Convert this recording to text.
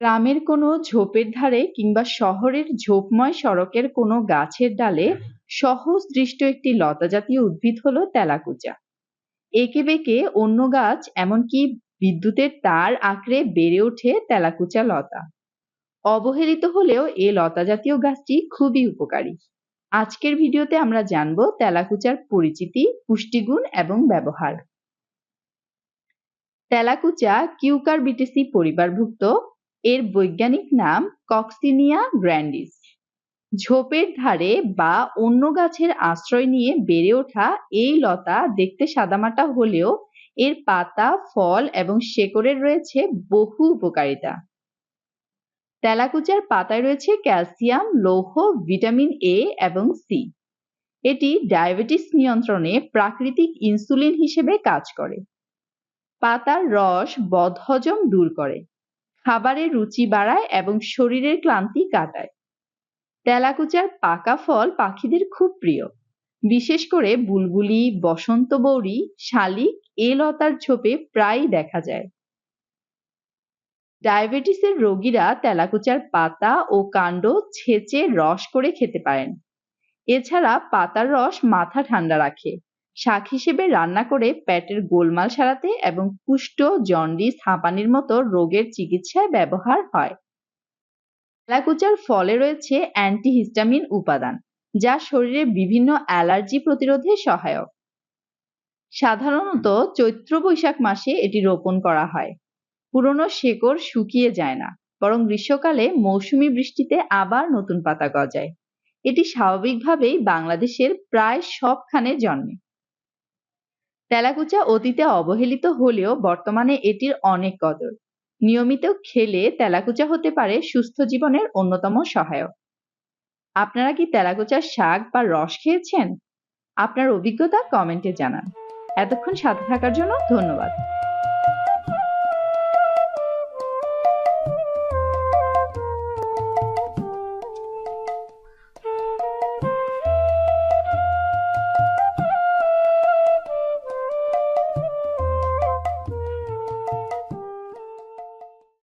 গ্রামের কোনো ঝোপের ধারে কিংবা শহরের ঝোপময় সড়কের কোনো গাছের ডালে সহজ দৃষ্ট একটি লতা জাতীয় উদ্ভিদ হলো তেলাকুচা। এঁকে বেঁকে অন্য গাছ এমনকি বিদ্যুতের তার আঁকড়ে বেড়ে ওঠে তেলাকুচা লতা। অবহেলিত হলেও এ লতা জাতীয় গাছটি খুবই উপকারী। আজকের ভিডিওতে আমরা জানব তেলাকুচার পরিচিতি পুষ্টিগুণ এবং ব্যবহার। তেলাকুচা কিউকার বিটিসি পরিবারভুক্ত এর বৈজ্ঞানিক নাম কক্সিনিয়া গ্র্যান্ডিস। ঝোপের ধারে বা অন্য গাছের আশ্রয় নিয়ে বেড়ে ওঠা এই লতা দেখতে সাদামাটা হলেও এর পাতা, ফল এবং শেকড়ের রয়েছে বহু উপকারিতা। তেলাকুচার পাতায় রয়েছে ক্যালসিয়াম, লৌহ, ভিটামিন এ এবং সি এটি ডায়াবেটিস নিয়ন্ত্রণে প্রাকৃতিক ইনসুলিন হিসেবে কাজ করে। পাতার রস বদহজম দূর করে। খাবারের রুচি বাড়ায় এবং শরীরের ক্লান্তি কাটায়। তেলাকুচার পাকা ফল পাখিদের খুব প্রিয়। বিশেষ করে বুলবুলি, বসন্ত বৌরি, শালিক এ লতার ঝোপে প্রায় দেখা যায়। ডায়াবেটিসের রোগীরা তেলাকুচার পাতা ও কাণ্ড ছেঁচে রস করে খেতে পারেন। এছাড়া পাতার রস মাথা ঠান্ডা রাখে। শাক হিসেবে রান্না করে পেটের গোলমাল সারাতে এবং কুষ্ঠ জন্ডিস, হাঁপানির মতো রোগের চিকিৎসায় ব্যবহার হয়। তেলাকুচার ফলে রয়েছে অ্যান্টিহিস্টামিন উপাদান, যা শরীরে বিভিন্ন অ্যালার্জি প্রতিরোধে সহায়ক। সাধারণত চৈত্র বৈশাখ মাসে এটি রোপণ করা হয়। পুরনো শেকড় শুকিয়ে যায় না, বরং গ্রীষ্মকালে মৌসুমি বৃষ্টিতে আবার নতুন পাতা গজায়। এটি স্বাভাবিকভাবেই বাংলাদেশের প্রায় সবখানে জন্মে। তেলাকুচা অতীতে অবহেলিত হলেও বর্তমানে এটির অনেক কদর। নিয়মিত খেলে তেলাকুচা হতে পারে সুস্থ জীবনের অন্যতম সহায়ক। আপনারা কি তেলাকুচার শাক বা রস খেয়েছেন? আপনার অভিজ্ঞতা কমেন্টে জানান। এতক্ষণ সাথে থাকার জন্য ধন্যবাদ।